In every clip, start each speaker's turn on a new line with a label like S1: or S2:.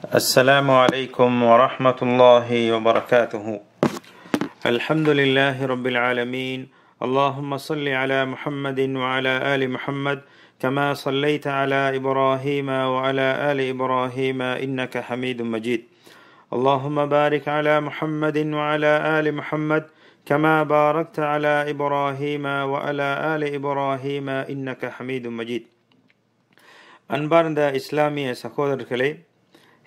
S1: السلام عليكم ورحمة الله وبركاته. الحمد لله رب العالمين. اللهم صل على محمد وعلى آل محمد كما صليت على إبراهيم وعلى آل إبراهيم إنك حميد مجيد. اللهم بارك على محمد وعلى آل محمد كما باركت على إبراهيم وعلى آل إبراهيم إنك حميد مجيد. أنبارند إسلامي سخوذر كليب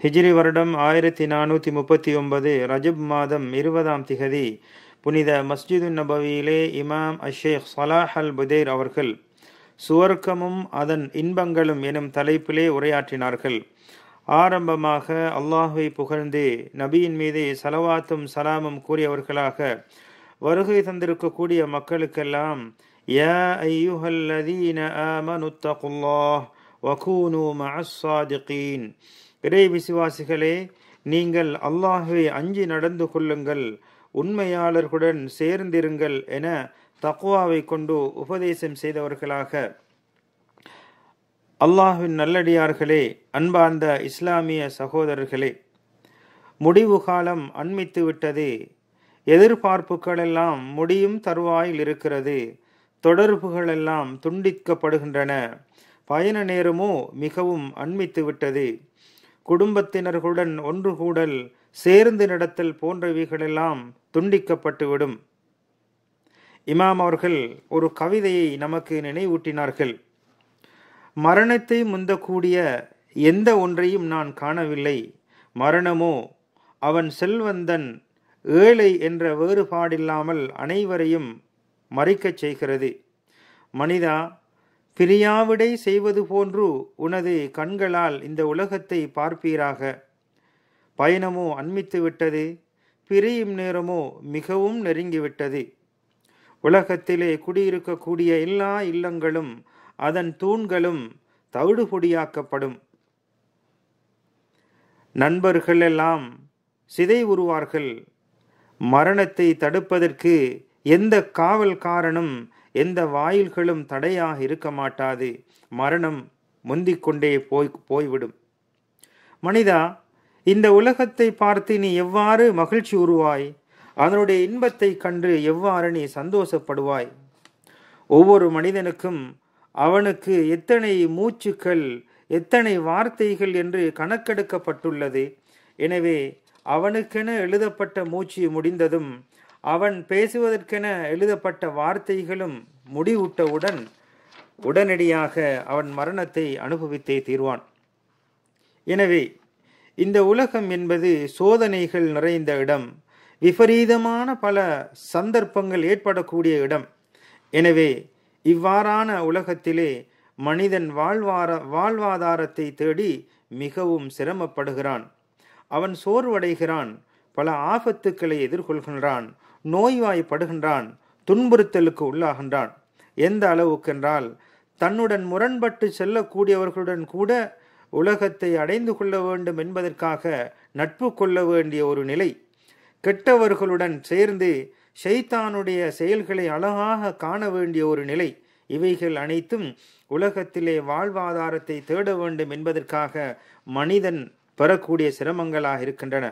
S1: ஹிஜ்ரி வருடம் ஆயிரத்தி நானூற்றி முப்பத்தி ஒன்பது ரஜப் மாதம் இருபதாம் திகதி புனித மஸ்ஜிது நபவியிலே இமாம் அஷேக் சலாஹ் அல் புதேர் அவர்கள் சுவர்க்கமும் அதன் இன்பங்களும் எனும் தலைப்பிலே உரையாற்றினார்கள். ஆரம்பமாக அல்லாஹுவை புகழ்ந்து நபியின் மீது சலவாத்தும் சலாமும் கூறியவர்களாக வருகை தந்திருக்கக்கூடிய மக்களுக்கெல்லாம் யா ஐயுஹல்லதீன ஆமனுத்தகுல்லாஹ் வகூனு மஅஸ்ஸாதிகீன் இறை விசுவாசிகளே நீங்கள் அல்லாஹுவை அஞ்சி நடந்து கொள்ளுங்கள் உண்மையாளர்களுடன் சேர்ந்திருங்கள் என தக்குவாவை கொண்டு உபதேசம் செய்தவர்களாக. அல்லாஹுவின் நல்லடியார்களே அன்பார்ந்த இஸ்லாமிய சகோதரர்களே முடிவு காலம் அண்மித்து விட்டது. எதிர்பார்ப்புகளெல்லாம் முடியும் தருவாயில் இருக்கிறது. தொடர்புகளெல்லாம் துண்டிக்கப்படுகின்றன. பயண நேரமோ மிகவும் அண்மித்து விட்டது. குடும்பத்தினர்களுடன் ஒன்று கூடல் சேர்ந்து நடத்தல் போன்றவைகளெல்லாம் துண்டிக்கப்பட்டுவிடும். இமாம் அவர்கள் ஒரு கவிதையை நமக்கு நினைவூட்டினார்கள். மரணத்தை முந்தக்கூடிய எந்த ஒன்றையும் நான் காணவில்லை. மரணமோ அவன் செல்வந்தன் ஏழை என்ற வேறுபாடில்லாமல் அனைவரையும் மறிக்கச் செய்கிறது. மனிதா பிரியாவிடை செய்வது போன்று உனது கண்களால் இந்த உலகத்தை பார்ப்பீராக. பயணமோ அண்மித்து விட்டது பிரியும் நேரமோ மிகவும் நெருங்கிவிட்டது. உலகத்திலே குடியிருக்கக்கூடிய எல்லா இல்லங்களும் அதன் தூண்களும் தவிடுபொடியாக்கப்படும். நண்பர்கள் எல்லாம் சிதை உருவார்கள். மரணத்தை தடுப்பதற்கு எந்த காவல்காரனும் எந்த வாயில்களும் தடையாக இருக்க மாட்டாது. மரணம் முந்திக்கொண்டே போய் போய்விடும். மனிதா இந்த உலகத்தை பார்த்து நீ எவ்வாறு மகிழ்ச்சி உருவாய்? அதனுடைய இன்பத்தை கண்டு எவ்வாறு நீ சந்தோஷப்படுவாய்? ஒவ்வொரு மனிதனுக்கும் அவனுக்கு எத்தனை மூச்சுக்கள் எத்தனை வார்த்தைகள் என்று கணக்கெடுக்கப்பட்டுள்ளது. எனவே அவனுக்கென எழுதப்பட்ட மூச்சு முடிந்ததும் அவன் பேசுவதற்கென எழுதப்பட்ட வார்த்தைகளும் முடிவுட்டவுடன் உடனடியாக அவன் மரணத்தை அனுபவித்தே தீர்வான். எனவே இந்த உலகம் என்பது சோதனைகள் நிறைந்த இடம். விபரீதமான பல சந்தர்ப்பங்கள் ஏற்படக்கூடிய இடம். எனவே இவ்வாறான உலகத்திலே மனிதன் வாழ்வார வாழ்வாதாரத்தை தேடி மிகவும் சிரமப்படுகிறான். அவன் சோர்வடைகிறான். பல ஆபத்துக்களை எதிர்கொள்கின்றான். நோய்வாய்ப்படுகின்றான் துன்புறுத்தலுக்கு உள்ளாகின்றான். எந்த அளவுக்கென்றால் தன்னுடன் முரண்பட்டு செல்லக்கூடியவர்களுடன் கூட உலகத்தை அடைந்து கொள்ள வேண்டும் என்பதற்காக நட்பு கொள்ள வேண்டிய ஒரு நிலை. கெட்டவர்களுடன் சேர்ந்து ஷைத்தானுடைய செயல்களை அழகாக காண வேண்டிய ஒரு நிலை. இவைகள் அனைத்தும் உலகத்திலே வாழ்வாதாரத்தை தேட வேண்டும் என்பதற்காக மனிதன் பெறக்கூடிய சிரமங்களாக இருக்கின்றன.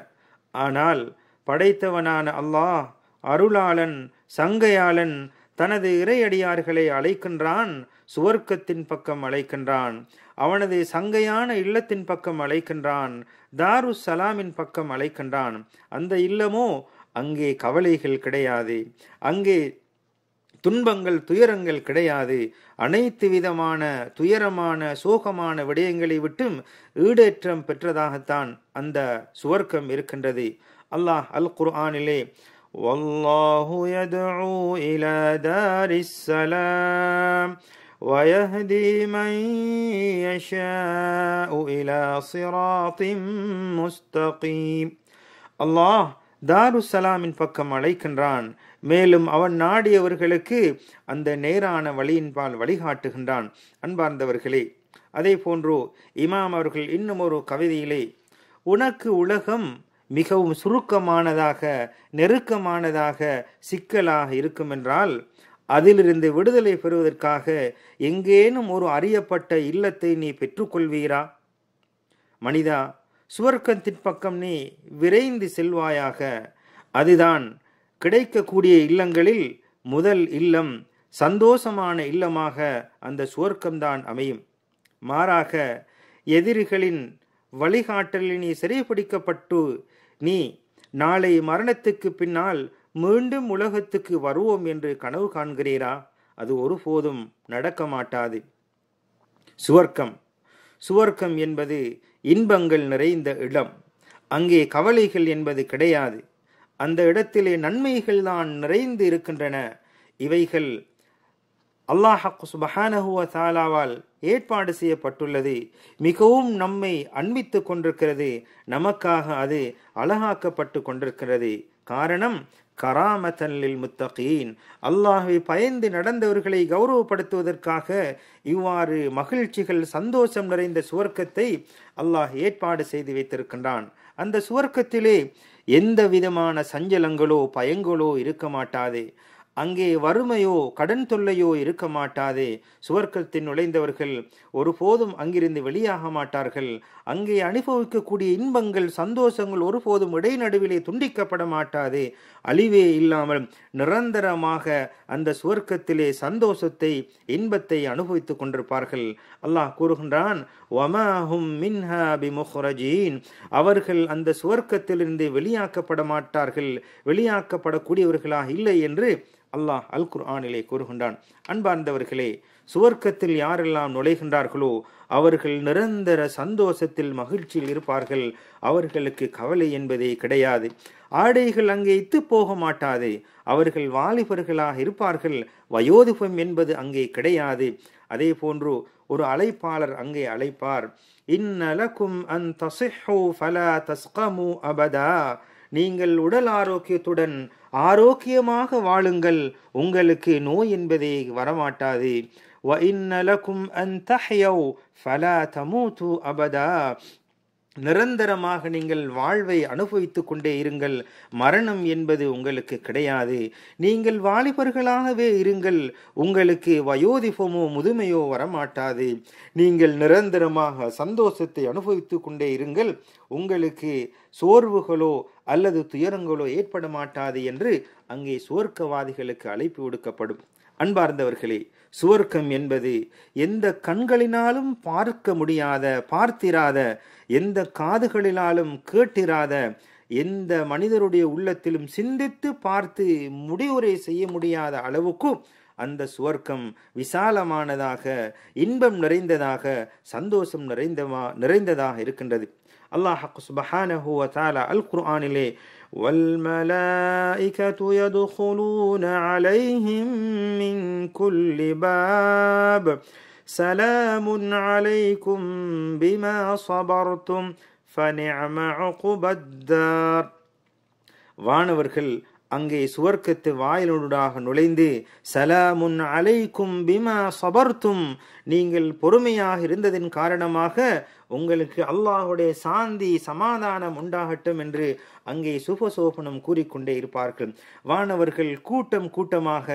S1: ஆனால் படைத்தவனான அல்லாஹ் அருளாளன் சங்கையாளன் தனது இறையடியார்களை அழைக்கின்றான் சுவர்க்கத்தின் பக்கம் அழைக்கின்றான். அவனது சங்கையான இல்லத்தின் பக்கம் அழைக்கின்றான் தாரு சலாமின் பக்கம் அழைக்கின்றான். அந்த இல்லமோ அங்கே கவலைகள் கிடையாது. அங்கே துன்பங்கள் துயரங்கள் கிடையாது. அனைத்து விதமான துயரமான சோகமான விடயங்களை விட்டும் ஈடேற்றம் பெற்றதாகத்தான் அந்த சுவர்க்கம் இருக்கின்றது. அல்லாஹ் அல் குர்ஆனிலே والله يدعو إلى دار السلام ويهدي من يشاء إلى صراط مستقيم அல்லாஹ் தாருசலாமின் பக்கம் அழைக்கின்றான் மேலும் அவன் நாடியவர்களுக்கு அந்த நேரான வழியின்பால் வழிகாட்டுகின்றான் அன்பார்ந்தவர்களே அதே போன்று இமாம் அவர்கள் இன்னும் ஒரு கவிதையிலே உனக்கு உலகம் மிகவும் சுருக்கமானதாக நெருக்கமானதாக சிக்கலாக இருக்கும் என்றால் அதிலிருந்து விடுதலை பெறுவதற்காக எங்கேனும் ஒரு அறியப்பட்ட இல்லத்தை நீ பெற்றுக்கொள்வீரா? மனிதா சுவர்க்கத்தின் பக்கம் நீ விரைந்து செல்வாயாக. அதுதான் கிடைக்கக்கூடிய இல்லங்களில் முதல் இல்லம் சந்தோஷமான இல்லமாக அந்த சுவர்க்கம்தான் அமையும். மாறாக எதிரிகளின் வழிகாட்டலில் நீ சிறைப்பிடிக்கப்பட்டு நீ நாளை மரணத்துக்கு பின்னால் மீண்டும் உலகத்துக்கு வருவோம் என்று கனவு காண்கிறீரா? அது ஒருபோதும் நடக்க மாட்டாது சுவர்க்கம். சுவர்க்கம் என்பது இன்பங்கள் நிறைந்த இடம். அங்கே கவலைகள் என்பது கிடையாது. அந்த இடத்திலே நன்மைகள் தான் நிறைந்து இருக்கின்றன. இவைகள் அல்லாஹ் சுபஹானஹுவ தாலாவால் ஏற்பாடு செய்யப்பட்டுள்ளது. மிகவும் நம்மை அன்பித்து கொண்டிருக்கிறது. நமக்காக அது அழகாக்கப்பட்டு கொண்டிருக்கிறது. காரணம் கராமத்தல்லில் முத்தகீன். அல்லாஹை பயந்து நடந்தவர்களை கௌரவப்படுத்துவதற்காக இவ்வாறு மகிழ்ச்சிகள் சந்தோஷம் நிறைந்த சுவர்க்கத்தை அல்லாஹ் ஏற்பாடு செய்து வைத்திருக்கின்றான். அந்த சுவர்க்கத்திலே எந்த விதமான சஞ்சலங்களோ பயங்களோ இருக்க மாட்டாது. அங்கே வறுமையோ கடன் தொல்லையோ இருக்க மாட்டாதே. சுவர்க்கத்தில் நுழைந்தவர்கள் ஒருபோதும் அங்கிருந்து வெளியாக மாட்டார்கள். அங்கே அனுபவிக்கக்கூடிய இன்பங்கள் சந்தோஷங்கள் ஒருபோதும் இடைநடுவிலே துண்டிக்கப்பட மாட்டாது. அழிவே இல்லாமல் நிரந்தரமாக அந்த சுவர்க்கத்திலே சந்தோஷத்தை இன்பத்தை அனுபவித்துக் கொண்டிருப்பார்கள். அல்லாஹ் கூறுகின்றான் அவர்கள் அந்த சுவர்க்கத்திலிருந்து வெளியாக்கப்பட மாட்டார்கள். வெளியாக்கப்படக்கூடியவர்களாக இல்லை என்று அல்லாஹ் அல் குர்ஆனிலே கூறுகின்றான். அன்பார்ந்தவர்களே சுவர்க்கத்தில் யாரெல்லாம் நுழைகின்றார்களோ அவர்கள் நிரந்தர சந்தோஷத்தில் மகிழ்ச்சியில் இருப்பார்கள். அவர்களுக்கு கவலை என்பதே கிடையாது. ஆடைகள் அங்கே இத்து போக மாட்டாது. அவர்கள் வாலிபர்களாக இருப்பார்கள். வயோதிபம் என்பது அங்கே கிடையாது. அதே போன்று ஒரு அழைப்பாளர் அங்கே அழைப்பார். இன்னலக்கும் அன் தசிஹு ஃபலா தஸ்கமு அபதா நீங்கள் உடல் ஆரோக்கியத்துடன் ஆரோக்கியமாக வாழுங்கள் உங்களுக்கு நோய் என்பதே வரமாட்டாது وَإِنَّ لَكُمْ أَن تَحْيَوْا فَلَا تَمُوتُوا أَبَدًا நிரந்தரமாக நீங்கள் வாழ்வை அனுபவித்துக் கொண்டே இருங்கள் மரணம் என்பது உங்களுக்கு கிடையாது நீங்கள் வாலிபர்களாகவே இருங்கள் உங்களுக்கு வயோதிபமோ முதுமையோ வரமாட்டாது நீங்கள் நிரந்தரமாக சந்தோஷத்தை அனுபவித்துக் கொண்டே இருங்கள் உங்களுக்கு சோர்வுகளோ அல்லது துயரங்களோ ஏற்பட மாட்டாது என்று அங்கே சுவர்க்கவாதிகளுக்கு அழைப்பு விடுக்கப்படும். அன்பார்ந்தவர்களே சுவர்க்கம் என்பது எந்த கண்களினாலும் பார்க்க முடியாத பார்த்திராத எந்த காதுகளினாலும் கேட்டிராத எந்த மனிதருடைய உள்ளத்திலும் சிந்தித்து பார்த்து முடிவுரை செய்ய முடியாத அளவுக்கு அந்த சுவர்க்கம் விசாலமானதாக இன்பம் நிறைந்ததாக சந்தோஷம் நிறைந்தமா நிறைந்ததாக இருக்கின்றது. அல்லாஹ் சுபஹானஹு வ தஆலா அல் குர்ஆனிலே والملائكة يدخلون عليهم من كل باب سلام عليكم بما صبرتم فنعم عقب الدار வானவர்கள் அங்கே சுவர்க்கத்து வாயிலூடாக நுழைந்து சலாமுன் அலைக்கும் பிமா சபர்த்தும் நீங்கள் பொறுமையாக இருந்ததின் காரணமாக உங்களுக்கு அல்லாஹுடைய சாந்தி சமாதானம் உண்டாகட்டும் என்று அங்கே சுபசோபனம் கூறிக்கொண்டே இருப்பார்கள். வானவர்கள் கூட்டம் கூட்டமாக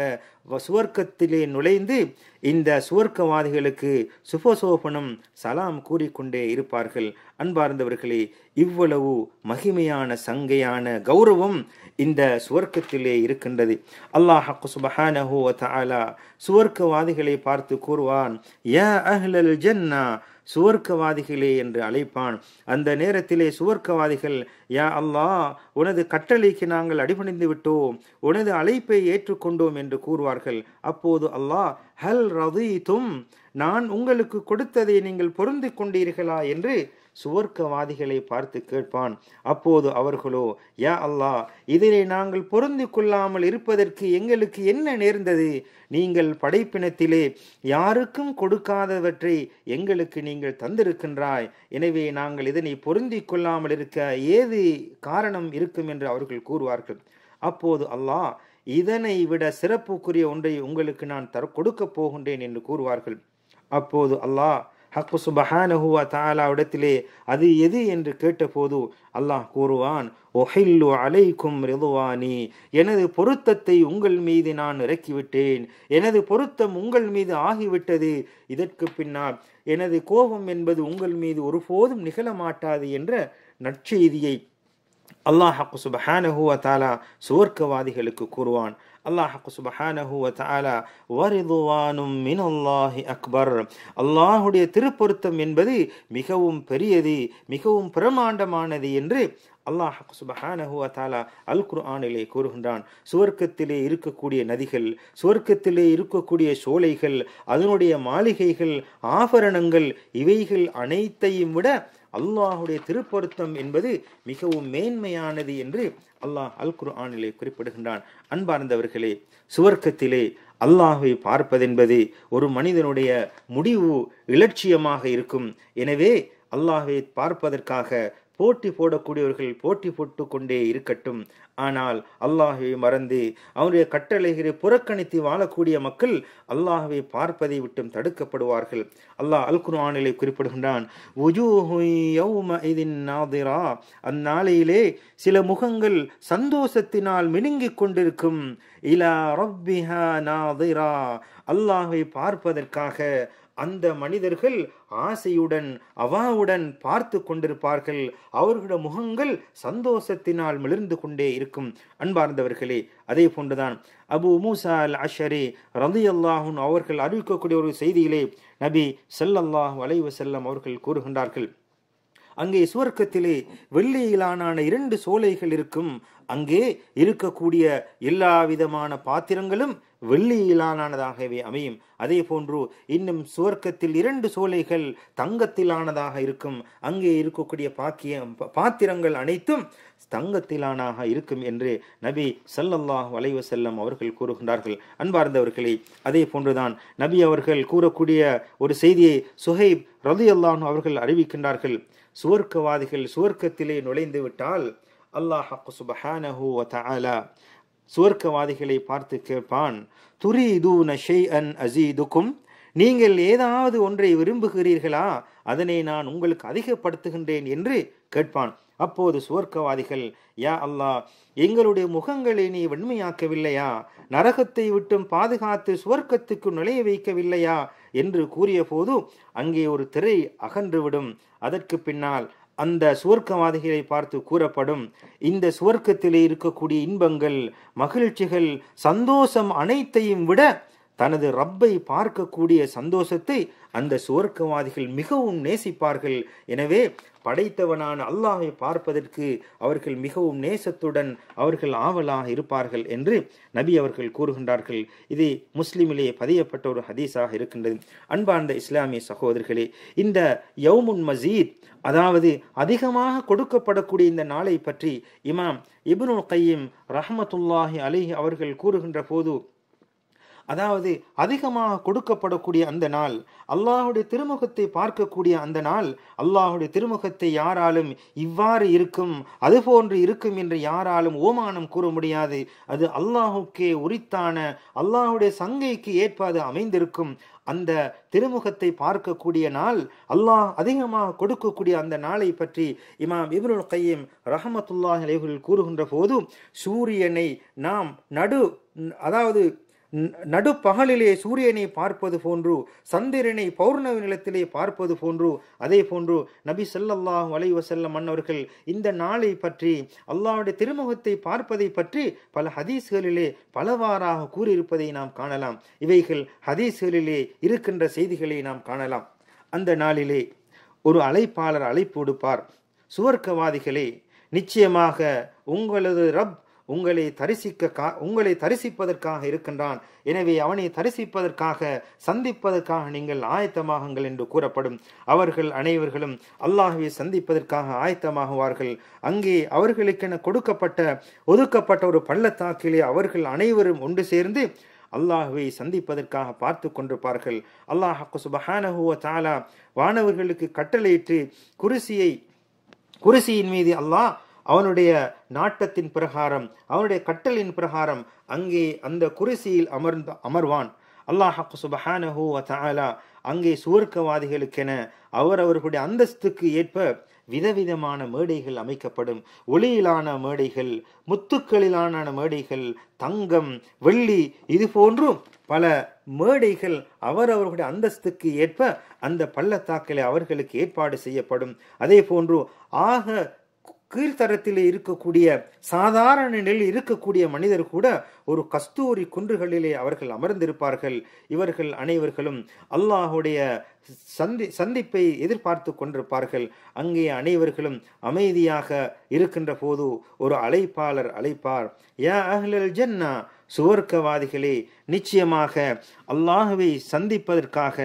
S1: சுவர்க்கத்திலே நுழைந்து இந்த சுவர்க்கவாதிகளுக்கு சுபசோபனம் சலாம் கூறிக்கொண்டே இருப்பார்கள். அன்பார்ந்தவர்களே இவ்வளவு மகிமையான சங்கையான கௌரவம் இந்த சுவர்க்கத்திலே இருக்கின்றது. அல்லாஹ் சுபஹானஹு தாலா சுவர்க்கவாதிகளை பார்த்து கூறுவான் ஏ அஹ்லல் ஜன்னா சுவர்க்கவாதிகளே என்று அழைப்பான். அந்த நேரத்திலே சுவர்க்கவாதிகள் யா அல்லாஹ் உனது கட்டளைக்கு நாங்கள் அடிபணிந்து விட்டோம் உனது அழைப்பை ஏற்றுக்கொண்டோம் என்று கூறுவார்கள். அப்போது அல்லாஹ் ஹல் ரதீதும் நான் உங்களுக்கு கொடுத்ததை நீங்கள் பொருந்திக் கொண்டீர்களா? என்று சுவர்க்கவாதிகளை பார்த்து கேட்பான் அப்போது அவர்களோ யா அல்லாஹ் இதிலே நாங்கள் பொருந்து கொள்ளாமல் இருப்பதற்கு எங்களுக்கு என்ன நேர்ந்தது? நீங்கள் படைப்பினத்திலே யாருக்கும் கொடுக்காதவற்றை எங்களுக்கு நீங்கள் தந்திருக்கின்றாய். எனவே நாங்கள் இதனை பொருந்தி கொள்ளாமல் இருக்க ஏது காரணம் இருக்கும் என்று அவர்கள் கூறுவார்கள். அப்போது அல்லாஹ் இதனை விட சிறப்புக்குரிய ஒன்றை உங்களுக்கு நான் தர கொடுக்கப் போகின்றேன் என்று கூறுவார்கள். அப்போது அல்லாஹ் ஹக்கு சுபஹானஹுவ தாலாவிடத்திலே அது எது என்று கேட்டபோது அல்லாஹ் கூறுவான் ஒஹில்லு அலைக்கும் ரிதுவானி எனது பொருத்தத்தை உங்கள் மீது நான் இறக்கிவிட்டேன் எனது பொருத்தம் உங்கள் மீது ஆகிவிட்டது இதற்கு பின்னால் எனது கோபம் என்பது உங்கள் மீது ஒருபோதும் நிகழ மாட்டாது என்ற நற்செய்தியை அல்லாஹ் சுபஹானஹுவ தாலா சுவர்க்கவாதிகளுக்கு கூறுவான். அல்லாஹ் சுபஹானஹுவ தாலா வரிதுவானும் மினல்லாஹி அக்பர். அல்லாஹுடைய திருப்பொருத்தம் என்பது மிகவும் பெரியது மிகவும் பிரமாண்டமானது என்று அல்லாஹ் சுபஹானஹுவ தாலா அல் குர்ஆனிலே கூறுகின்றான். சுவர்க்கத்திலே இருக்கக்கூடிய நதிகள் சுவர்க்கத்திலே இருக்கக்கூடிய சோலைகள் அதனுடைய மாளிகைகள் ஆபரணங்கள் இவைகள் அனைத்தையும் விட அல்லாஹுடைய திருப்பொருத்தம் என்பது மிகவும் மேன்மையானது என்று அல்லாஹ் அல் குர்ஆனிலே குறிப்பிடுகின்றான். அன்பார்ந்தவர்களே சுவர்க்கத்திலே அல்லாஹை பார்ப்பதென்பது ஒரு மனிதனுடைய முடிவு இலட்சியமாக இருக்கும். எனவே அல்லாஹை பார்ப்பதற்காக போட்டி போடக்கூடியவர்கள் போட்டி போட்டு கொண்டே இருக்கட்டும். ஆனால் அல்லாஹுவை மறந்து அவனுடைய கட்டளைகளை புறக்கணித்து வாழக்கூடிய மக்கள் அல்லாஹுவை பார்ப்பதை விட்டும் தடுக்கப்படுவார்கள். அல்லாஹ் அல் குர்ஆனிலே குறிப்பிடுகின்றான் அந்நாளையிலே சில முகங்கள் சந்தோஷத்தினால் மினுங்கிக் கொண்டிருக்கும். இலா ரப்பிஹா நாதிரா. அல்லாஹை பார்ப்பதற்காக அந்த மனிதர்கள் ஆசையுடன் அவாவுடன் பார்த்து கொண்டிருப்பார்கள். அவர்களுடைய முகங்கள் சந்தோஷத்தினால் மிளிர்ந்து கொண்டே இருக்கும். அன்பார்ந்தவர்களே அதே போன்றுதான் அபு மூசா அல் அஷரி ரதி அல்லாஹூன் அவர்கள் அறிவிக்கக்கூடிய ஒரு செய்தியிலே நபி செல்லல்லாஹ் வலைவு செல்லம் அவர்கள் கூறுகின்றார்கள். அங்கே சுவர்க்கத்திலே வெள்ளியிலான இரண்டு சோலைகள் இருக்கும். அங்கே இருக்கக்கூடிய எல்லா விதமான பாத்திரங்களும் வெள்ளியிலானதாகவே அமையும். அதே போன்று இன்னும் சுவர்க்கத்தில் இரண்டு சோலைகள் தங்கத்திலானதாக இருக்கும். அங்கே இருக்கக்கூடிய பாக்கிய பாத்திரங்கள் அனைத்தும் தங்கத்திலானாக இருக்கும் என்று நபி சல்லல்லாஹ் வளைவு செல்லம் அவர்கள் கூறுகின்றார்கள். அன்பார்ந்தவர்களே அதே போன்றுதான் நபி அவர்கள் கூறக்கூடிய ஒரு செய்தியை சுஹைப் ரதியல்லான் அவர்கள் அறிவிக்கின்றார்கள். சுவர்க்கவாதிகள் சுவர்க்கத்திலே நுழைந்து விட்டால் அல்லாஹ் சுபஹானஹூ வ சுவர்க்கவாதிகளை பார்த்து கேட்பான் துரிது நஷை அன் அசீதுக்கும் நீங்கள் ஏதாவது ஒன்றை விரும்புகிறீர்களா? அதனை நான் உங்களுக்கு அதிகப்படுத்துகின்றேன் என்று கேட்பான். அப்போது சுவர்க்கவாதிகள் யா அல்லாஹ் எங்களுடைய முகங்களை நீ வெண்மையாக்கவில்லையா? நரகத்தை விட்டும் பாதுகாத்து சுவர்க்கத்துக்கு நுழைய வைக்கவில்லையா? என்று கூறிய போது அங்கே ஒரு திரை அகன்றுவிடும். அதற்கு பின்னால் அந்த சுவர்க்கவாதிகளை பார்த்து கூறப்படும். இந்த சுவர்க்கத்திலே இருக்கக்கூடிய இன்பங்கள் மகிழ்ச்சிகள் சந்தோஷம் அனைத்தையும் விட தனது ரப்பை பார்க்கக்கூடிய சந்தோஷத்தை அந்த சுவர்க்கவாதிகள் மிகவும் நேசிப்பார்கள். எனவே படைத்தவனான அல்லாஹை பார்ப்பதற்கு அவர்கள் மிகவும் நேசத்துடன் அவர்கள் ஆவலாக இருப்பார்கள் என்று நபி அவர்கள் கூறுகின்றார்கள். இது முஸ்லிமிலே பதியப்பட்ட ஒரு ஹதீஸாக இருக்கின்றது. அன்பார்ந்த இஸ்லாமிய சகோதரர்களே இந்த யவுமுன் மசீத் அதாவது அதிகமாக கொடுக்கப்படக்கூடிய இந்த நாளை பற்றி இமாம் இப்னு கையீம் ரஹமத்துல்லாஹி அலிஹி அவர்கள் கூறுகின்ற போது அதாவது அதிகமாக கொடுக்கப்படக்கூடிய அந்த நாள் அல்லாஹுடைய திருமுகத்தை பார்க்கக்கூடிய அந்த நாள் அல்லாஹுடைய திருமுகத்தை யாராலும் இவ்வாறு இருக்கும் அதுபோன்று இருக்கும் என்று யாராலும் ஓமானம் கூற முடியாது. அது அல்லாஹுக்கே உரித்தான அல்லாஹுடைய சங்கைக்கு ஏற்பாது அமைந்திருக்கும். அந்த திருமுகத்தை பார்க்கக்கூடிய நாள் அல்லாஹ் அதிகமாக கொடுக்கக்கூடிய அந்த நாளை பற்றி இமாம் இப்னுல் கையம் ரஹமத்துல்லாஹ் அலைகள் கூறுகின்ற போது சூரியனை நாம் நடு அதாவது நடுப்பகலிலே சூரியனை பார்ப்பது போன்று சந்திரனை பௌர்ணமி நிலத்திலே பார்ப்பது போன்று அதே போன்று நபி சொல்லல்லாஹ் வலைவசல்லம் மன்னவர்கள் இந்த நாளை பற்றி அல்லாவுடைய திருமுகத்தை பார்ப்பதை பற்றி பல ஹதீஸ்களிலே பலவாறாக கூறியிருப்பதை நாம் காணலாம். இவைகள் ஹதீஸ்களிலே இருக்கின்ற செய்திகளை நாம் காணலாம். அந்த நாளிலே ஒரு அழைப்பாளர் அழைப்பு விடுப்பார் சுவர்க்கவாதிகளே நிச்சயமாக உங்களது ரப் உங்களை தரிசிக்க கா உங்களை தரிசிப்பதற்காக இருக்கின்றான். எனவே அவனை தரிசிப்பதற்காக சந்திப்பதற்காக நீங்கள் ஆயத்தமாகுங்கள் என்று கூறப்படும். அவர்கள் அனைவர்களும் அல்லாஹுவை சந்திப்பதற்காக ஆயத்தமாகுவார்கள். அங்கே அவர்களுக்கென கொடுக்கப்பட்ட ஒதுக்கப்பட்ட ஒரு பள்ளத்தாக்கிலே அவர்கள் அனைவரும் ஒன்று சேர்ந்து அல்லாஹுவை சந்திப்பதற்காக பார்த்து கொண்டிருப்பார்கள். அல்லாஹ் சுபஹானஹுவ தாலா வானவர்களுக்கு கட்டளையிட்டு குருசியை குருசியின் மீது அல்லாஹ் அவனுடைய நாட்டத்தின் பிரகாரம் அவனுடைய கட்டளின் பிரகாரம் அங்கே அந்த குரிசியில் அமர்ந்த அமர்வான். அல்லாஹ் சுபஹானஹு வ அங்கே சுவர்க்கவாதிகளுக்கென அவரவர்களுடைய அந்தஸ்துக்கு ஏற்ப விதவிதமான மேடைகள் அமைக்கப்படும். ஒளியிலான மேடைகள் முத்துக்களிலான மேடைகள் தங்கம் வெள்ளி இது போன்றும் பல மேடைகள் அவரவர்களுடைய அந்தஸ்துக்கு ஏற்ப அந்த பள்ளத்தாக்கிலே அவர்களுக்கு ஏற்பாடு செய்யப்படும். அதே போன்று ஆக கீழ்த்தரத்திலே இருக்கக்கூடிய சாதாரண நிலையில் இருக்கக்கூடிய மனிதர் கூட ஒரு கஸ்தூரி குன்றுகளிலே அவர்கள் அமர்ந்திருப்பார்கள். இவர்கள் அனைவர்களும் அல்லாஹுடைய சந்தி சந்திப்பை எதிர்பார்த்து கொண்டிருப்பார்கள். அங்கே அனைவர்களும் அமைதியாக இருக்கின்ற போது ஒரு அழைப்பாளர் அழைப்பார் யா அஹ்லல் ஜன்னா சுவர்க்கவாதிகளே நிச்சயமாக அல்லாஹுவை சந்திப்பதற்காக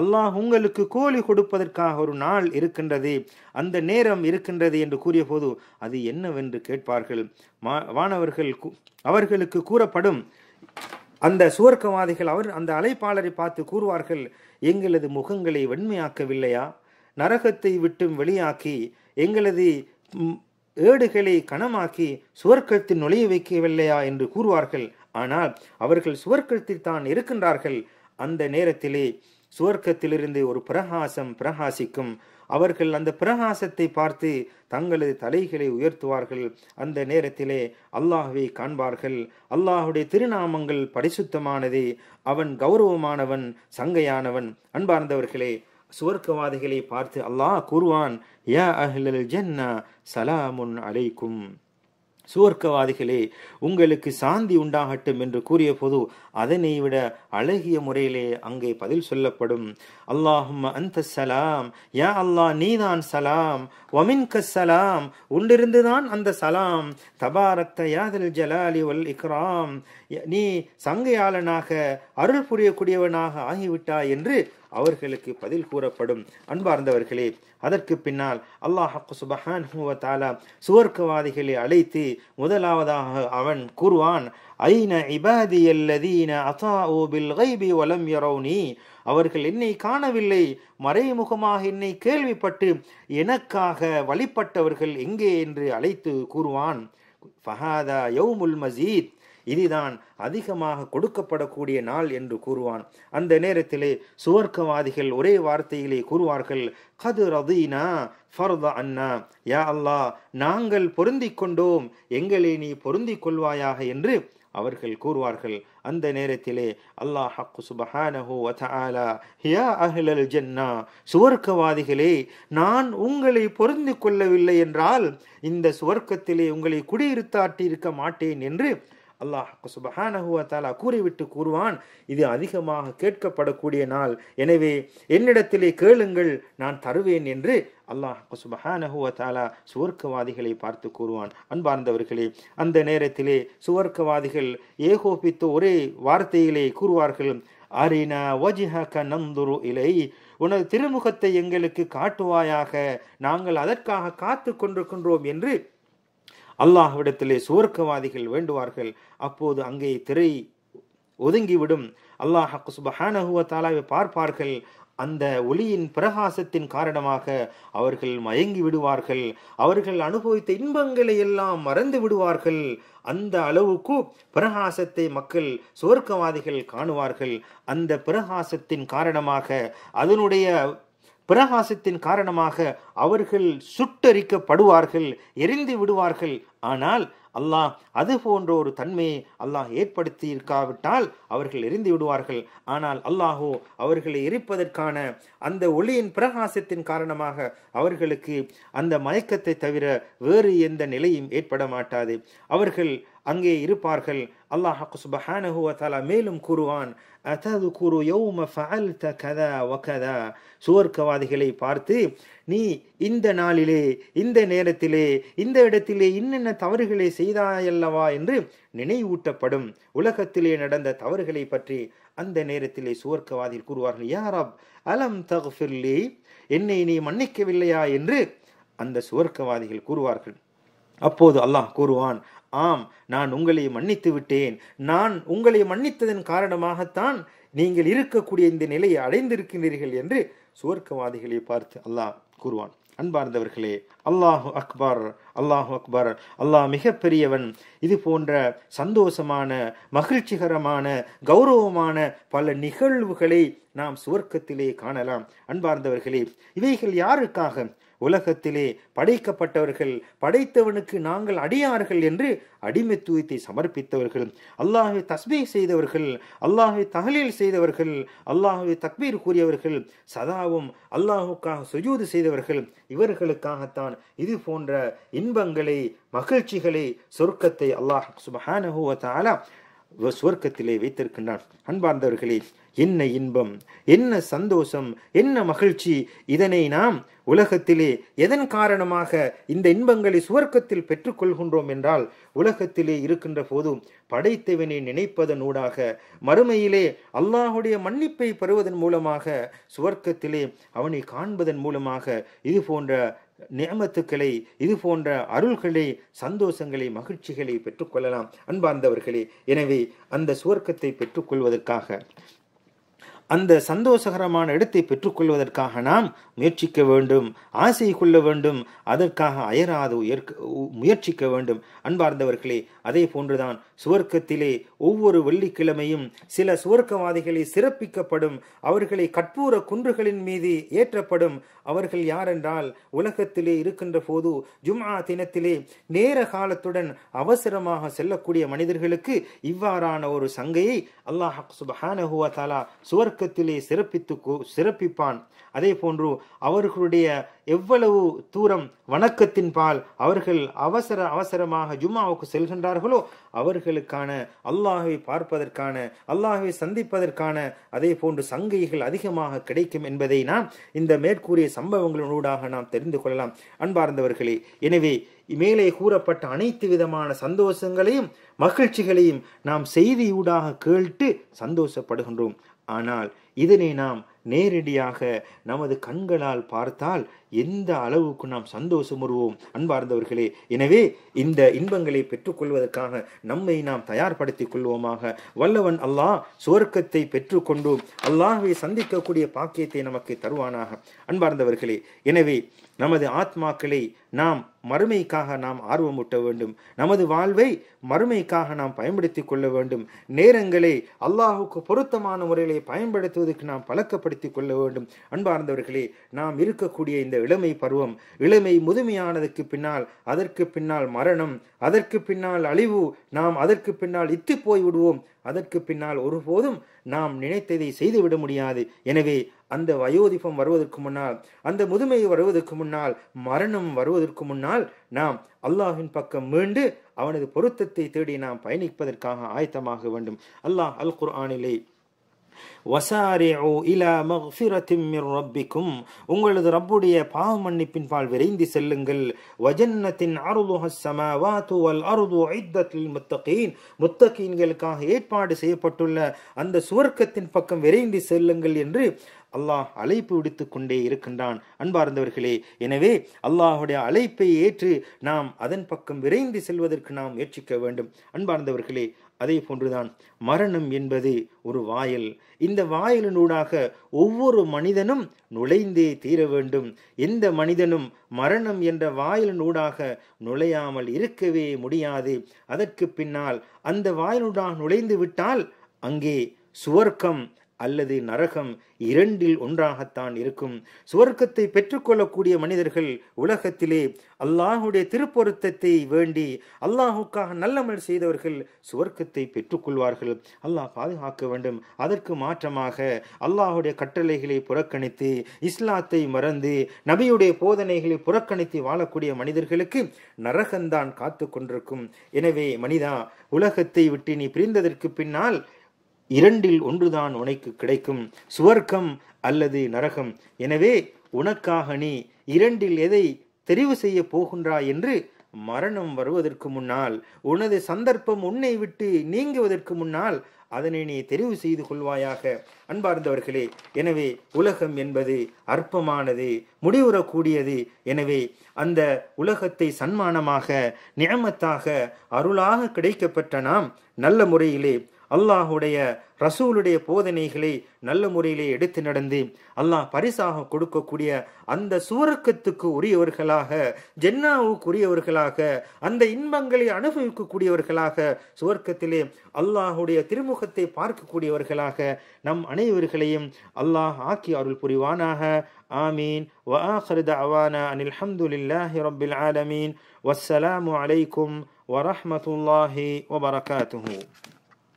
S1: அல்லாஹ் உங்களுக்கு கோழி கொடுப்பதற்காக ஒரு நாள் இருக்கின்றது அந்த நேரம் இருக்கின்றது என்று கூறிய போது அது என்னவென்று கேட்பார்கள். வானவர்கள் அவர்களுக்கு கூறப்படும் அந்த சுவர்க்கவாதிகள் அவர் அந்த அழைப்பாளரை பார்த்து கூறுவார்கள் எங்களது முகங்களை வெண்மையாக்கவில்லையா? நரகத்தை விட்டும் வெளியாக்கி எங்களது ஏடுகளை கனமாக்கி சுவர்க்கத்தில் நுழைய வைக்கவில்லையா? என்று கூறுவார்கள். ஆனால் அவர்கள் சுவர்க்கத்தில் தான் இருக்கின்றார்கள். அந்த நேரத்திலே சுவர்க்கத்திலிருந்து ஒரு பிரகாசம் பிரகாசிக்கும். அவர்கள் அந்த பிரகாசத்தை பார்த்து தங்களது தலைகளை உயர்த்துவார்கள். அந்த நேரத்திலே அல்லாஹுவை காண்பார்கள். அல்லாஹுடைய திருநாமங்கள் பரிசுத்தமானது. அவன் கௌரவமானவன் சங்கையானவன். அன்பார்ந்தவர்களே சுவர்க்கவாதிகளை பார்த்து அல்லாஹ் கூறுவான் யா அஹ்லல் ஜன்னா சலாமுன் அலைக்கும். சுவர்க்கவாதிகளே உங்களுக்கு சாந்தி உண்டாகட்டும் என்று கூறிய போது அதனை விட அழகிய முறையிலே அங்கே பதில் சொல்லப்படும். அல்லாஹும் அந்த சலாம் யா அல்லாஹ் நீதான் சலாம் ஒமின் சலாம் உண்டிருந்துதான் அந்த சலாம் தபாரத்த யாதல் ஜலாலி வல் இக்ராம் நீ சங்கையாளனாக அருள் புரியக்கூடியவனாக ஆகிவிட்டாய் என்று அவர்களுக்கு பதில் கூறப்படும். அன்பார்ந்தவர்களே அதற்கு பின்னால் அல்லாஹ் சுபஹான் தாலா சுவர்க்கவாதிகளை அழைத்து முதலாவதாக அவன் கூறுவான் ஐன இபாதி அல்லதீன அதாஓ பில் கைபி வலம் யரௌனி? அவர்கள் என்னை காணவில்லை. மறைமுகமாக என்னை கேள்விப்பட்டு எனக்காக வழிபட்டவர்கள் எங்கே? என்று அழைத்து கூறுவான். ஃபஹாதா யௌமுல் மசீத். இதுதான் அதிகமாக கொடுக்கப்படக்கூடிய நாள் என்று கூறுவான். அந்த நேரத்திலே சுவர்க்கவாதிகள் ஒரே வார்த்தையிலே கூறுவார்கள் கது ரதீனா ஃபர்த அண்ணா யா அல்லாஹ் நாங்கள் பொருந்திக் கொண்டோம் எங்களை நீ பொருந்திக் கொள்வாயாக என்று அவர்கள் கூறுவார்கள். அந்த நேரத்திலே அல்லாஹ் ஹக்கு சுபஹானஹு வதஆலா யா அஹ்லல் ஜன்னா சுவர்க்கவாதிகளே நான் உங்களை பொருந்தி கொள்ளவில்லை என்றால் இந்த சுவர்க்கத்திலே உங்களை குடியிருத்தாட்டி இருக்க மாட்டேன் என்று அல்லாஹ் சுபஹானஹுவத்தாலா கூறிவிட்டு கூறுவான் இது அதிகமாக கேட்கப்படக்கூடிய நாள். எனவே என்னிடத்திலே கேளுங்கள் நான் தருவேன் என்று அல்லாஹ் சுபஹானஹுவத்தாலா சுவர்க்கவாதிகளை பார்த்து கூறுவான். அன்பார்ந்தவர்களே அந்த நேரத்திலே சுவர்க்கவாதிகள் ஏகோபித்த ஒரே வார்த்தையிலே கூறுவார்கள் அரினா வஜிஹக நந்துரு இலை உனது திருமுகத்தை எங்களுக்கு காட்டுவாயாக நாங்கள் அதற்காக காத்து கொண்டிருக்கின்றோம் என்று அல்லாஹ்விடத்திலே சுவர்க்கவாதிகள் வேண்டுவார்கள். அப்போது அங்கே திரை ஒதுங்கிவிடும். அல்லாஹ் சுபஹானஹுவ தாலாவை பார்ப்பார்கள். அந்த ஒளியின் பிரகாசத்தின் காரணமாக அவர்கள் மயங்கி விடுவார்கள். அவர்கள் அனுபவித்த இன்பங்களை எல்லாம் மறந்து விடுவார்கள். அந்த அளவுக்கு பிரகாசத்தை மக்கள் சுவர்க்கவாதிகள் காணுவார்கள். அந்த பிரகாசத்தின் காரணமாக அதனுடைய பிரகாசத்தின் காரணமாக அவர்கள் சுட்டரிக்கப்படுவார்கள் எரிந்து விடுவார்கள். ஆனால் அல்லாஹ் அது போன்ற ஒரு தன்மையை அல்லாஹ் ஏற்படுத்தி இருக்காவிட்டால் அவர்கள் எரிந்து விடுவார்கள். ஆனால் அல்லாஹோ அவர்களை எரிப்பதற்கான அந்த ஒளியின் பிரகாசத்தின் காரணமாக அவர்களுக்கு அந்த மயக்கத்தை தவிர வேறு எந்த நிலையும் ஏற்பட மாட்டாது. அவர்கள் அங்கே இருப்பார்கள். அல்லாஹ் சுபஹானஹு வதஆலா மேலும் கூறுவான் அததுகுரு யௌம ஃபஅல்த கதா வகதா சுவர்க்கவாதிகளை பார்த்து நீ இந்த நாளிலே இந்த நேரத்திலே இந்த இடத்திலே இன்னென்ன தவறுகளை செய்தாயல்லவா? என்று நினைவூட்டப்படும். உலகத்திலே நடந்த தவறுகளை பற்றி அந்த நேரத்திலே சுவர்க்கவாதிகள் கூறுவார்கள் யாரப் அலம் தகுஃபிர்லி என்னை நீ மன்னிக்கவில்லையா? என்று அந்த சுவர்க்கவாதிகள் கூறுவார்கள். அப்போது அல்லாஹ் கூறுவான் ஆம் நான் உங்களை மன்னித்து விட்டேன். நான் உங்களை மன்னித்ததன் காரணமாகத்தான் நீங்கள் இருக்கக்கூடிய இந்த நிலையை அடைந்திருக்கிறீர்கள் என்று சுவர்க்கவாதிகளை பார்த்து அல்லாஹ் கூறுவான். அன்பார்ந்தவர்களே அல்லாஹு அக்பர் அல்லாஹு அக்பர். அல்லாஹ் மிகப்பெரியவன். இது போன்ற சந்தோஷமான மகிழ்ச்சிகரமான கௌரவமான பல நிகழ்வுகளை நாம் சுவர்க்கத்திலே காணலாம். அன்பார்ந்தவர்களே இவைகள் யாருக்காக? உலகத்திலே படைக்கப்பட்டவர்கள் படைத்தவனுக்கு நாங்கள் அடியார்கள் என்று அடிமைத்துவத்தை சமர்ப்பித்தவர்கள். அல்லாஹை தஸ்பீ செய்தவர்கள் அல்லாஹை தகலீல் செய்தவர்கள் அல்லாஹை தக்பீர் கூறியவர்கள் சதாவும் அல்லாஹுக்காக சுஜூது செய்தவர்கள். இவர்களுக்காகத்தான் இது போன்ற இன்பங்களை மகிழ்ச்சிகளை சொர்க்கத்தை அல்லாஹ் சுபஹானஹுவ சுவர்க்கத்திலே வைத்திருக்கின்றான். அன்பார்ந்தவர்களே என்ன இன்பம் என்ன சந்தோஷம் என்ன மகிழ்ச்சி. இதனை நாம் உலகத்திலே எதன் காரணமாக இந்த இன்பங்களை சுவர்க்கத்தில் பெற்றுக்கொள்கின்றோம் என்றால் உலகத்திலே இருக்கின்ற போது படைத்தவனை நினைப்பதனூடாக மறுமையிலே அல்லாஹுடைய மன்னிப்பை பெறுவதன் மூலமாக சுவர்க்கத்திலே அவனை காண்பதன் மூலமாக இது போன்ற நியமத்துக்களை இது போன்ற அருள்களை சந்தோஷங்களை மகிழ்ச்சிகளை பெற்றுக்கொள்ளலாம். அன்பார்ந்தவர்களே எனவே அந்த சுவர்க்கத்தை பெற்றுக்கொள்வதற்காக அந்த சந்தோஷகரமான இடத்தை பெற்றுக்கொள்வதற்காக நாம் முயற்சிக்க வேண்டும் ஆசை கொள்ள வேண்டும் அதற்காக அயராது உயர்க்க முயற்சிக்க வேண்டும். அன்பார்ந்தவர்களே அதே போன்றுதான் சுவர்க்கத்திலே ஒவ்வொரு வெள்ளிக்கிழமையும் சில சுவர்க்கவாதிகளை சிறப்பிக்கப்படும் அவர்களை கற்பூர குன்றுகளின் மீது ஏற்றப்படும். அவர்கள் யாரென்றால் உலகத்திலே இருக்கின்ற போது ஜும்ஆ தினத்திலே நேர காலத்துடன் அவசரமாக செல்லக்கூடிய மனிதர்களுக்கு இவ்வாறான ஒரு சங்கையை அல்லாஹ் சுபஹானஹுவ தாலா சுவர்க்கத்திலே சிறப்பித்து சிறப்பிப்பான். அதே போன்று அவர்களுடைய எவ்வளவு தூரம் வணக்கத்தின் பால் அவர்கள் அவசர அவசரமாக ஜும்மாவுக்கு செல்கின்றார்களோ அவர்களுக்கான அல்லாஹை பார்ப்பதற்கான அல்லாஹை சந்திப்பதற்கான அதே போன்று சங்கைகள் அதிகமாக கிடைக்கும் என்பதை நாம் இந்த மேற்கூறிய சம்பவங்களூடாக நாம் தெரிந்து கொள்ளலாம். அன்பார்ந்தவர்களே எனவே மேலே கூறப்பட்ட அனைத்து விதமான சந்தோஷங்களையும் மகிழ்ச்சிகளையும் நாம் செய்தியூடாக கேட்டு சந்தோஷப்படுகின்றோம். ஆனால் இதனை நாம் நேரடியாக நமது கண்களால் பார்த்தால் எந்த அளவுக்கு நாம் சந்தோஷம் வருவோம் அன்பார்ந்தவர்களே? எனவே இந்த இன்பங்களை பெற்றுக்கொள்வதற்காக நம்மை நாம் தயார்படுத்திக் கொள்வோமாக. வல்லவன் அல்லாஹ் சுவர்க்கத்தை பெற்றுக்கொண்டோம் அல்லாஹை சந்திக்கக்கூடிய பாக்கியத்தை நமக்கு தருவானாக. அன்பார்ந்தவர்களே எனவே நமது ஆத்மாக்களை நாம் மறுமைக்காக நாம் ஆர்வமூட்ட வேண்டும். நமது வாழ்வை மறுமைக்காக நாம் பயன்படுத்திக் கொள்ள வேண்டும். நேரங்களை அல்லாஹுக்கு பொருத்தமான முறையிலே பயன்படுத்துவதற்கு நாம் பழக்கப்படுத்திக் கொள்ள வேண்டும். அன்பார்ந்தவர்களே நாம் இருக்கக்கூடிய இந்த இளமை பருவம் இளமை முதுமையானதுக்கு பின்னால் அதற்கு பின்னால் மரணம் அதற்கு பின்னால் அழிவு நாம் அதற்கு பின்னால் இத்து போய் விடுவோம் அதற்கு பின்னால் ஒருபோதும் நாம் நினைத்ததை செய்துவிட முடியாது. எனவே அந்த வயோதிபம் வருவதற்கு முன்னால் அந்த முதுமை வருவதற்கு முன்னால் மரணம் வருவதற்கு முன்னால் நாம் அல்லாஹின் பக்கம் மீண்டு அவனது பொருத்தத்தை தேடி நாம் பயணிப்பதற்காக ஆயத்தமாக வேண்டும். அல்லாஹ் அல் குர்ஆனிலே வசாரிஉ இலா மக்ஃபிரத்தின் ரப்பிக்கும். உங்களது ரப்புடைய பாவ மன்னிப்பின் பால் விரைந்து செல்லுங்கள். வஜன்னத்தின் அருதுஹ ஸமாவாத்து வல் அருது ஐத்தத்தில் முத்தகீன். முத்தகீன்களுக்காக ஏற்பாடு செய்யப்பட்டுள்ள அந்த சுவர்க்கத்தின் பக்கம் விரைந்து செல்லுங்கள் என்று அல்லாஹ் அழைப்பு விடுத்து கொண்டே இருக்கின்றான். அன்பார்ந்தவர்களே எனவே அல்லாஹுடைய அழைப்பை ஏற்று நாம் அதன் பக்கம் விரைந்து செல்வதற்கு நாம் முயற்சிக்க வேண்டும். அன்பார்ந்தவர்களே அதே போன்றுதான் மரணம் என்பது ஒரு வாயல். இந்த வாயிலினூடாக ஒவ்வொரு மனிதனும் நுழைந்தே தீர வேண்டும். எந்த மனிதனும் மரணம் என்ற வாயிலினூடாக நுழையாமல் இருக்கவே முடியாது. அதற்கு பின்னால் அந்த வாயிலூடாக நுழைந்து விட்டால் அங்கே சுவர்க்கம் அல்லது நரகம் இரண்டில் ஒன்றாகத்தான் இருக்கும். சுவர்க்கத்தை பெற்றுக்கொள்ளக்கூடிய மனிதர்கள் உலகத்திலே அல்லாஹுடைய திருப்பொருத்தத்தை வேண்டி அல்லாஹுக்காக நல்லமல் செய்தவர்கள் சுவர்க்கத்தை பெற்றுக்கொள்வார்கள். அல்லாஹ் பாதுகாக்க வேண்டும். அதற்கு மாற்றமாக அல்லாஹுடைய கட்டளைகளை புறக்கணித்து இஸ்லாத்தை மறந்து நபியுடைய போதனைகளை புறக்கணித்து வாழக்கூடிய மனிதர்களுக்கு நரகந்தான் காத்து கொண்டிருக்கும். எனவே மனிதா உலகத்தை விட்டு நீ பிரிந்ததற்கு பின்னால் இரண்டில் ஒன்றுதான் உனக்கு கிடைக்கும். சுவர்க்கம் அல்லது நரகம். எனவே உனக்காக நீ இரண்டில் எதை தெரிவு செய்ய போகின்றாய் என்று மரணம் வருவதற்கு முன்னால் உனது சந்தர்ப்பம் உன்னை விட்டு நீங்குவதற்கு முன்னால் அதனை நீ தெரிவு செய்து கொள்வாயாக. அன்பார்ந்தவர்களே எனவே உலகம் என்பது அற்பமானது முடிவுறக்கூடியது. எனவே அந்த உலகத்தை சன்மானமாக நியமத்தாக அருளாக கிடைக்கப்பெற்ற நாம் நல்ல முறையிலே அல்லாஹுடைய ரசூலுடைய போதனைகளை நல்ல முறையிலே எடுத்து நடந்து அல்லாஹ் பரிசாக கொடுக்கக்கூடிய அந்த சுவர்க்கத்துக்கு உரியவர்களாக ஜென்னாவுக்கு உரியவர்களாக அந்த இன்பங்களை அனுபவிக்கக்கூடியவர்களாக சுவர்க்கத்திலே அல்லாஹுடைய திருமுகத்தை பார்க்கக்கூடியவர்களாக நம் அனைவர்களையும் அல்லாஹ் ஆக்கி அருள் புரிவானாக. ஆமீன். வஆஹிருத அவானா அனில் ஹம்துலில்லாஹி ஆலமீன். வஸ்ஸலாமு அலைக்கும் வரஹமத்துல்லாஹி வபரகாத்துஹு.